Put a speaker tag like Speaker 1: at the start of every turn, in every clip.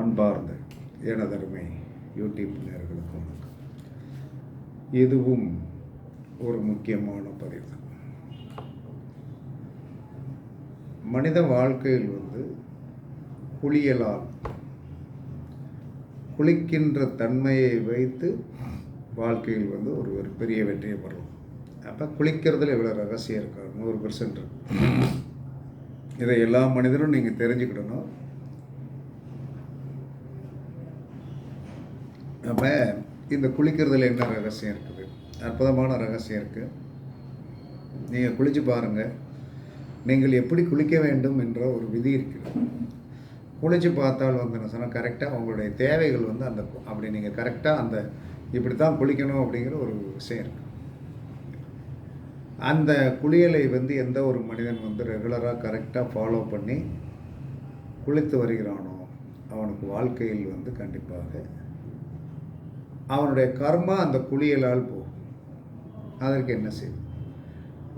Speaker 1: அன்பார்ந்த எனதருமை யூடியூப் நேர்களுக்கு வணக்கம். இதுவும் ஒரு முக்கியமான பதிவு. மனித வாழ்க்கையில் வந்து குளியலால் குளிக்கின்ற தன்மையை வைத்து வாழ்க்கையில் வந்து ஒரு ஒரு பெரிய வெற்றியை பெறலாம். அப்போ குளிக்கிறதுல இவ்வளோ ரகசியம் இருக்கா? நூறு பெர்சன்ட் இதை எல்லா மனிதரும் நீங்கள் தெரிஞ்சுக்கிடணும். நம்ம இந்த குளிக்கிறதுல என்ன ரகசியம் இருக்குது? அற்புதமான ரகசியம் இருக்குது நீங்கள் குளிச்சு பாருங்கள் நீங்கள் எப்படி குளிக்க வேண்டும் என்ற ஒரு விதி இருக்குது குளிச்சு பார்த்தால் வந்து என்ன சொன்னால் கரெக்டாக உங்களுடைய தேவைகள் வந்து அந்த அப்படி நீங்கள் கரெக்டாக அந்த இப்படி தான் குளிக்கணும் அப்படிங்கிற ஒரு விஷயம் இருக்குது அந்த குளியலை வந்து எந்த ஒரு மனிதன் வந்து ரெகுலராக கரெக்டாக ஃபாலோ பண்ணி குளித்து வருகிறானோ அவனுக்கு வாழ்க்கையில் வந்து கண்டிப்பாக அவனுடைய கர்மா அந்த குளியலால் போகும். அதற்கு என்ன செய்யும்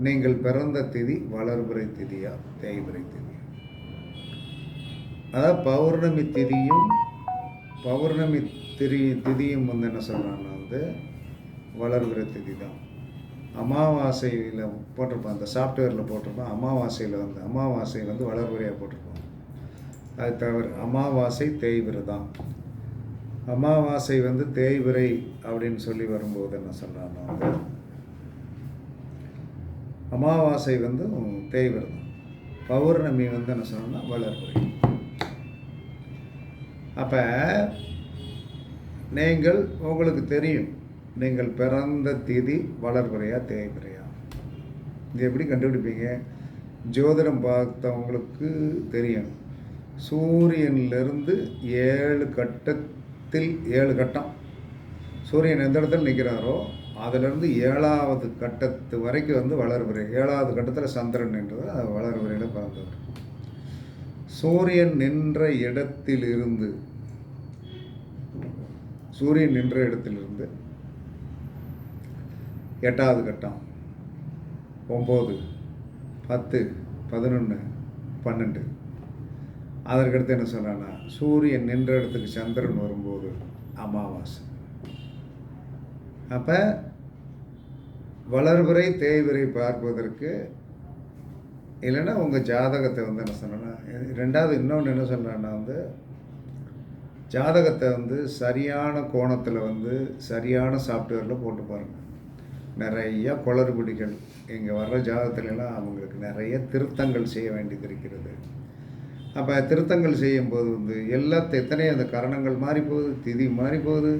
Speaker 1: நீங்கள் பிறந்த திதி வளர்புரை திதியா தேய்பிரை திதியா? அதாவது பௌர்ணமி திதியும் பௌர்ணமி திரி திதியும் வந்து என்ன சொல்கிறான்னா வந்து வளர்புரை திதி தான் அமாவாசையில் போட்டிருப்பான் அந்த சாஃப்ட்வேரில் போட்டிருப்பான் அமாவாசையில் வந்து அமாவாசை வந்து வளர்பிறையாக போட்டிருப்பான் அது தவிர அமாவாசை தேய்பிரை தான். அமாவாசை வந்து தேய்விரை அப்படின்னு சொல்லி வரும்போது என்ன சொல்கிறான்னா அமாவாசை வந்து தேய்விரை தான். பௌர்ணமி வந்து என்ன சொன்னோம்னா வளர்பிறை அப்போ நீங்கள் உங்களுக்கு தெரியும் நீங்கள் பிறந்த திதி வளர்பிறையா தேய்விரையா இது எப்படி கண்டுபிடிப்பீங்க? ஜோதிடம் பார்த்தவங்களுக்கு தெரியும். சூரியன்லேருந்து ஏழு கட்ட கட்டத்தில் ஏழு கட்டம். சூரியன் எந்த இடத்துல நிற்கிறாரோ அதிலிருந்து ஏழாவது கட்டத்து வரைக்கும் வந்து வளர்பிறை. ஏழாவது கட்டத்தில் சந்திரன் என்றது அது வளர்பிறையில் பிறந்தவர். சூரியன் நின்ற இடத்திலிருந்து சூரியன் நின்ற இடத்திலிருந்து எட்டாவது கட்டம் ஒம்பது பத்து பதினொன்று பன்னெண்டு. அதற்கடுத்து என்ன சொல்கிறான்னா சூரியன் நின்ற இடத்துக்கு சந்திரன் வரும்போது அமாவாசை. அப்போ வளர்வரை தேய்வரை பார்ப்பதற்கு இல்லைன்னா உங்கள் ஜாதகத்தை வந்து என்ன சொன்னேன்னா ரெண்டாவது இன்னொன்று என்ன சொல்கிறேன்னா வந்து ஜாதகத்தை வந்து சரியான கோணத்தில் வந்து சரியான சாஃப்ட்வேரில் போட்டு பாருங்கள் நிறைய குளறுபடிகள் இங்கே வர்ற ஜாதகத்துலலாம் அவங்களுக்கு நிறைய திருத்தங்கள் செய்ய வேண்டியது இருக்கிறது. அப்போ திருத்தங்கள் செய்யும்போது வந்து எல்லாத்த எத்தனை அந்த கரணங்கள் மாறி போகுது திதி மாறி போகுது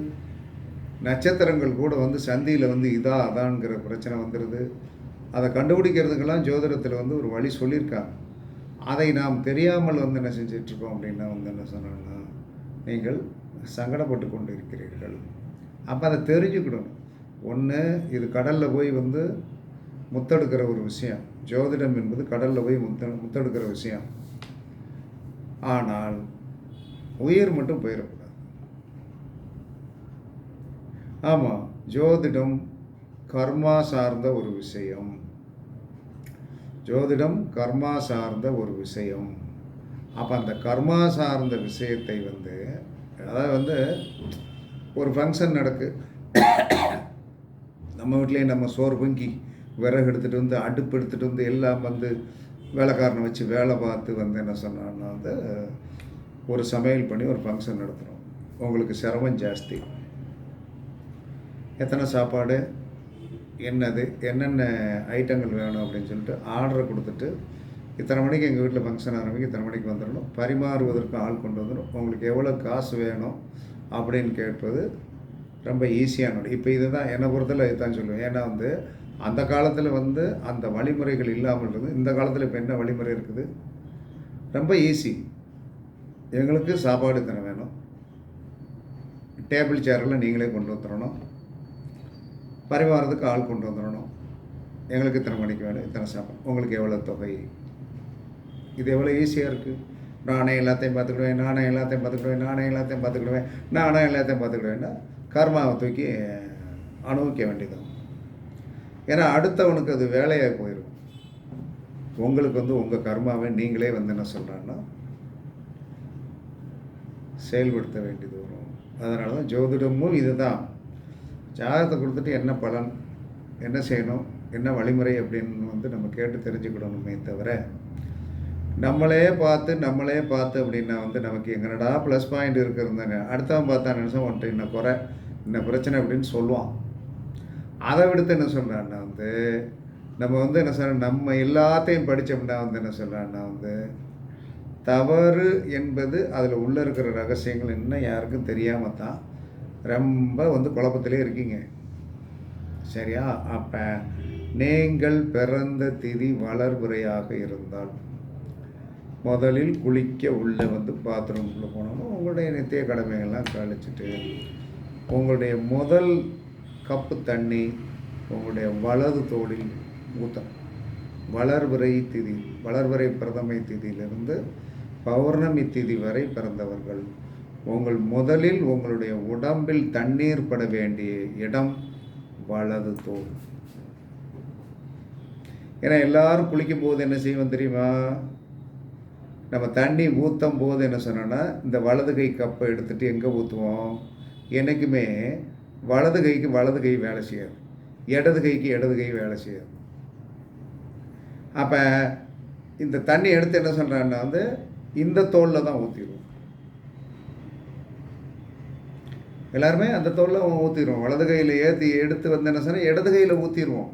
Speaker 1: நட்சத்திரங்கள் கூட வந்து சந்தியில் வந்து இதா அதான்ங்கிற பிரச்சனை வந்துடுது அதை கண்டுபிடிக்கிறதுக்கெல்லாம் ஜோதிடத்தில் வந்து ஒரு வழி சொல்லியிருக்காங்க. அதை நாம் தெரியாமல் வந்து என்ன செஞ்சிட்ருக்கோம் அப்படின்னா வந்து என்ன சொன்னாங்கன்னா நீங்கள் சங்கடப்பட்டு கொண்டு இருக்கிறீர்கள் அப்போ அதை தெரிஞ்சுக்கிடணும். ஒன்று இது கடலில் போய் வந்து முத்தெடுக்கிற ஒரு விஷயம். ஜோதிடம் என்பது கடலில் போய் முத்த முத்தெடுக்கிற விஷயம். ஆனால் உயிர் மட்டும் போயிடக்கூடாது ஆமாம் ஜோதிடம் கர்மா சார்ந்த ஒரு விஷயம். ஜோதிடம் கர்மா சார்ந்த ஒரு விஷயம். அப்போ அந்த கர்மா சார்ந்த விஷயத்தை வந்து அதாவது வந்து ஒரு ஃபங்க்ஷன் நடக்கு. நம்ம வீட்லேயே நம்ம சோறு பொங்கி விறகு எடுத்துகிட்டு வந்து அடுப்பு எடுத்துகிட்டு வந்து எல்லாம் வந்து வேலைக்காரனை வச்சு வேலை பார்த்து வந்து என்ன சொன்னான்னா வந்து ஒரு சமையல் பண்ணி ஒரு ஃபங்க்ஷன் நடத்துகிறோம் உங்களுக்கு சிரமம் ஜாஸ்தி. எத்தனை சாப்பாடு என்னது என்னென்ன ஐட்டங்கள் வேணும் அப்படின்னு சொல்லிட்டு ஆர்டரை கொடுத்துட்டு இத்தனை மணிக்கு எங்கள் வீட்டில் ஃபங்க்ஷன் ஆரம்பிக்கும் இத்தனை மணிக்கு வந்துடணும். பரிமாறுவதற்கு ஆள் கொண்டு வந்துடும் உங்களுக்கு எவ்வளோ காசு வேணும் அப்படின்னு கேட்பது ரொம்ப ஈஸியானோட இப்போ இதுதான் என்னை பொறுத்தல இதுதான் சொல்லுவேன். ஏன்னா வந்து அந்த காலத்தில் வந்து அந்த வழிமுறைகள் இல்லாமல் இருந்தது. இந்த காலத்தில் இப்போ என்ன வழிமுறை இருக்குது? ரொம்ப ஈஸி எங்களுக்கு சாப்பாடு தினம் வேணும். டேபிள் சேரெல்லாம் நீங்களே கொண்டு வந்துடணும். பரிமாறதுக்கு ஆள் கொண்டு வந்துடணும். எங்களுக்கு இத்தனை மணிக்கு வேணும் இத்தனை சாப்பாடு. உங்களுக்கு எவ்வளோ தொகை? இது எவ்வளோ ஈஸியாக இருக்குது நானே எல்லாத்தையும் பார்த்துக்கிடுவேன் நானே எல்லாத்தையும் பார்த்துக்கிடுவேன் நானே எல்லாத்தையும் பார்த்துக்கிடுவேன் நானே எல்லாத்தையும் பார்த்துக்கிடுவேன்னா கர்மாவை தூக்கி அனுபவிக்க வேண்டியது ஏன்னா அடுத்தவனுக்கு அது வேலையாக போயிடும் உங்களுக்கு வந்து உங்கள் கர்மாவை நீங்களே வந்து என்ன சொல்கிறான்னா செயல்படுத்த வேண்டியது வரும். அதனால தான் ஜோதிடமும் இதுதான். ஜாதகத்தை கொடுத்துட்டு என்ன பலன் என்ன செய்யணும் என்ன வழிமுறை அப்படின்னு வந்து நம்ம கேட்டு தெரிஞ்சுக்கிடணுமே தவிர நம்மளே பார்த்து நம்மளே பார்த்து அப்படின்னா வந்து நமக்கு எங்கனடா ப்ளஸ் பாயிண்ட் இருக்கிறதுங்க அடுத்தவன் பார்த்தா நினைச்சா ஒன்ட்டு இன்னும் குறை இன்னும் பிரச்சனை அப்படின்னு சொல்லுவான். அதை விடுத்து என்ன சொல்கிறான்னா வந்து நம்ம வந்து என்ன சொல்கிறோம் நம்ம எல்லாத்தையும் படித்தோம்னா வந்து என்ன சொல்கிறான்னா வந்து தவறு என்பது அதில் உள்ளே இருக்கிற ரகசியங்கள் இன்னும் யாருக்கும் தெரியாமல் தான் ரொம்ப வந்து குழப்பத்திலே இருக்கீங்க. சரியா? அப்போ நீங்கள் பிறந்த திதி வளர்புறையாக இருந்தால் முதலில் குளிக்க உள்ளே வந்து பாத்ரூம்குள்ளே போனோம்னா உங்களுடைய நித்திய கடமைகள்லாம் கழிச்சிட்டு உங்களுடைய முதல் கப்பு தண்ணி உங்களுடைய வலது தோளில் ஊத்தம் வளர்வரை திதி வளர்வரை பிரதமை திதியிலிருந்து பௌர்ணமி திதி வரை பிறந்தவர்கள். உங்கள் முதலில் உங்களுடைய உடம்பில் தண்ணீர் பட வேண்டிய இடம் வலது தோல். ஏன்னா எல்லாரும் குளிக்கும் போது என்ன செய்வோம் தெரியுமா? நம்ம தண்ணி ஊற்றும் போது என்ன சொன்னோன்னா இந்த வலது கை கப்பை எடுத்துகிட்டு எங்கே ஊற்றுவோம் என்றைக்குமே வலது கைக்கு வலது கை வேலை செய்யாது. இடது கைக்கு இடது கை வேலை செய்யாது. அப்போ இந்த தண்ணி எடுத்து என்ன சொல்கிறான்னா வந்து இந்த தோலில் தான் ஊற்றிடுவோம் எல்லாருமே அந்த தோலில் ஊற்றிடுவோம் வலது கையில் ஏற்றி எடுத்து வந்து என்ன சொன்னால் இடது கையில் ஊற்றிடுவோம்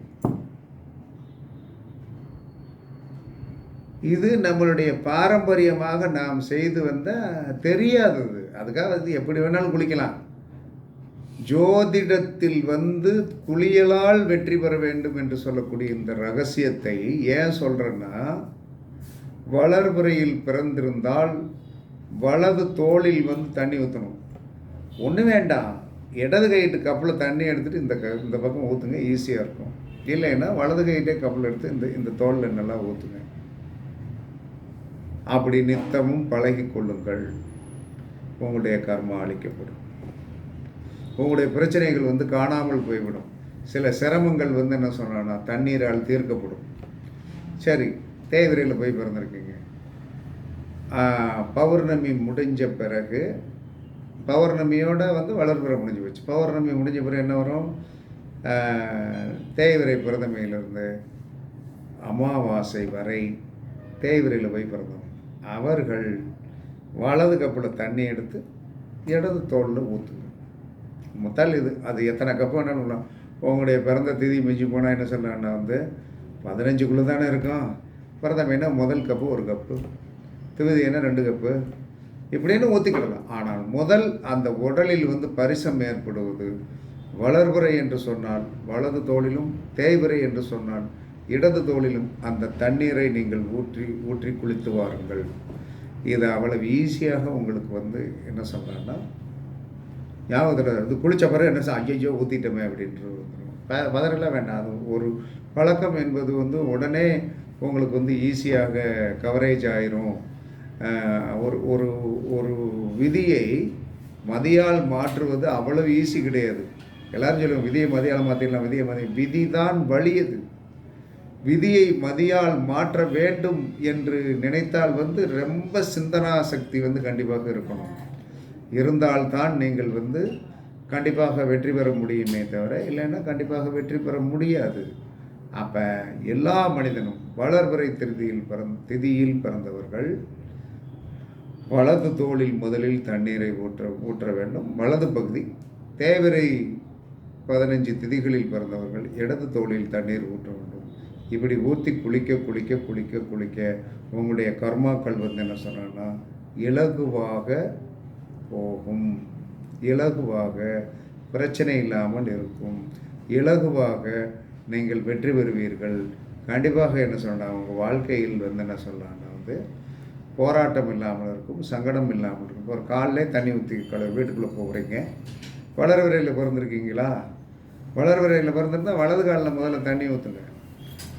Speaker 1: இது நம்மளுடைய பாரம்பரியமாக நாம் செய்து வந்த தெரியாதது. அதுக்காக வந்து எப்படி வேணாலும் குளிக்கலாம். ஜோதிடத்தில் வந்து குளியலால் வெற்றி பெற வேண்டும் என்று சொல்லக்கூடிய இந்த ரகசியத்தை ஏன் சொல்கிறேன்னா வளர்புறையில் பிறந்திருந்தால் வலது தோளில் வந்து தண்ணி ஊற்றணும் ஒன்றும் வேண்டாம். இடது கைட்டு கப்பில் தண்ணி எடுத்துகிட்டு இந்த க இந்த பக்கம் ஊற்றுங்க ஈஸியாக இருக்கும். இல்லைன்னா வலது கைட்டே கப்பில் எடுத்து இந்த இந்த தோளில் நல்லா ஊற்றுங்க அப்படி நித்தமும் பழகி கொள்ளுங்கள். உங்களுடைய கர்மா அளிக்கப்படும் உங்களுடைய பிரச்சனைகள் வந்து காணாமல் போய்விடும். சில சிரமங்கள் வந்து என்ன சொன்னா தண்ணீரால் தீர்க்கப்படும். சரி தேவிரையில் போய் பிறந்திருக்கீங்க. பௌர்ணமி முடிஞ்ச பிறகு பௌர்ணமியோட வந்து வளர்பிற முடிஞ்சு போச்சு. பௌர்ணமி முடிஞ்ச பிறகு என்ன வரும்? தேய்விரை பிறந்தமையிலிருந்து அமாவாசை வரை தேய்விரையில் போய் பிறந்தோம். அவர்கள் வலது கப்பில் தண்ணி எடுத்து இடது தோளில் ஊற்று முதல் இது. அது எத்தனை கப்பு வேணாலும் உங்களுடைய பிறந்த திதி மிஞ்சி போனால் என்ன சொல்லலான்னா வந்து பதினஞ்சுக்குள்ளே தானே இருக்கும். பிறந்தமைனா முதல் கப்பு ஒரு கப்பு திவிதினா ரெண்டு கப்பு இப்படின்னு ஊற்றிக்கிடலாம் ஆனால் முதல் அந்த உடலில் வந்து பரிசம் ஏற்படுவது வளர்புறை என்று சொன்னால் வலது தோளிலும் தேய்விரை என்று சொன்னால் இடது தோளிலும் அந்த தண்ணீரை நீங்கள் ஊற்றி ஊற்றி குளித்து வாருங்கள். இது அவ்வளவு ஈஸியாக உங்களுக்கு வந்து என்ன சொல்கிறேன்னா ஞாபகத்தில் இருந்து குளித்த பிறகு என்ன சார் ஐயோ ஊற்றிட்டோமே அப்படின்ட்டு பதறலாம் வேண்டாம். அது ஒரு பழக்கம் என்பது வந்து உடனே உங்களுக்கு வந்து ஈஸியாக கவரேஜ் ஆயிரும். ஒரு ஒரு ஒரு விதியை மதியால் மாற்றுவது அவ்வளவு ஈஸி கிடையாது. எல்லாரும் சொல்லுவோம் விதியை மதியால் மாற்றிடலாம் விதியை மதிய விதி தான் வழியது விதியை மதியால் மாற்ற வேண்டும் என்று நினைத்தால் வந்து ரொம்ப சிந்தனா சக்தி வந்து கண்டிப்பாக இருக்கணும். இருந்தால்தான் நீங்கள் வந்து கண்டிப்பாக வெற்றி பெற முடியுமே தவிர இல்லைன்னா கண்டிப்பாக வெற்றி பெற முடியாது. அப்போ எல்லா மனிதனும் வளர்வரை திருதியில் பிறந்த திதியில் பிறந்தவர்கள் வலது தோளில் முதலில் தண்ணீரை ஊற்ற ஊற்ற வேண்டும். வலது பகுதி தேவரை பதினஞ்சு திதிகளில் பிறந்தவர்கள் இடது தோளில் தண்ணீர் ஊற்ற வேண்டும். இப்படி ஊற்றி குளிக்க குளிக்க குளிக்க குளிக்க உங்களுடைய கர்மாக்கள் வந்து என்ன சொன்னா இலகுவாக போகும். இலகுவாக பிரச்சனை இல்லாமல் இருக்கும். இலகுவாக நீங்கள் வெற்றி பெறுவீர்கள். கண்டிப்பாக என்ன சொல்லலாம் உங்கள் வாழ்க்கையில் வந்து என்ன சொல்லலாம்னா வந்து போராட்டம் இல்லாமல் இருக்கும் சங்கடம் இல்லாமல் இருக்கும். ஒரு காலிலே தண்ணி ஊற்றி கல வீட்டுக்குள்ளே போகிறீங்க வளர்வரையில் பிறந்திருக்கீங்களா? வளர்வரையில் பிறந்திருந்தால் வலது காலில் முதல்ல தண்ணி ஊற்றுங்க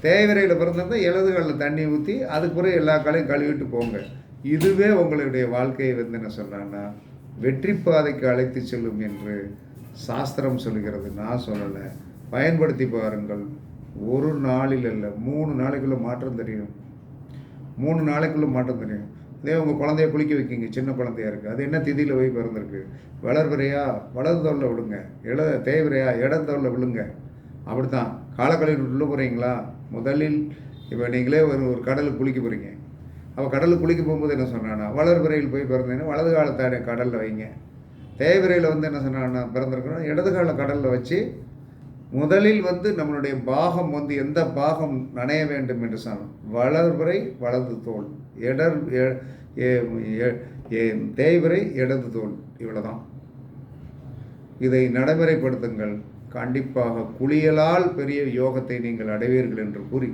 Speaker 1: தேய்விரையில் பிறந்திருந்தால் இடது காலில் தண்ணி ஊற்றி அதுக்கு பிறகு எல்லா காலையும் கழுவிட்டு போங்க. இதுவே உங்களுடைய வாழ்க்கையை வந்து என்ன சொல்கிறான்னா வெற்றி பாதைக்கு அழைத்து செல்லும் என்று சாஸ்திரம் சொல்கிறது. நான் சொல்லலை. பயன்படுத்தி பாருங்கள். ஒரு நாளில் அல்ல மூணு நாளைக்குள்ளே மாற்றம் தெரியும். மூணு நாளைக்குள்ளே மாற்றம் தெரியும். இதே உங்கள் குழந்தைய குளிக்க வைக்கிங்க. சின்ன குழந்தையா இருக்குது அது என்ன திதியில் போய் பிறந்திருக்கு? வளர்பிறையா? வலது தோளில் விழுங்க. இட தேய்பிறையா? இடந்தோளில் விழுங்க. அப்படித்தான். காலக்கழிவு உள்ள போகிறீங்களா முதலில் இப்போ நீங்களே ஒரு ஒரு கடலுக்கு குளிக்க போகிறீங்க அவள் கடலில் குளிக்க போகும்போது என்ன சொன்னான்னா வளர்பிறையில் போய் பிறந்தேன்னா வலது காலத்தாடைய கடலில் வைங்க. தேய்பிறையில் வந்து என்ன சொன்னான்னா பிறந்திருக்கணும் இடது கால கடலில் வச்சு முதலில் வந்து நம்மளுடைய பாகம் வந்து எந்த பாகம் நனைய வேண்டும் என்று சொன்னோம் வளர்பிறை வலது தோல். இடர் எ- எ- இடது தோல். இவ்வளோதான் இதை நடைமுறைப்படுத்துங்கள். கண்டிப்பாக குளியலால் பெரிய யோகத்தை நீங்கள் அடைவீர்கள் என்று கூறி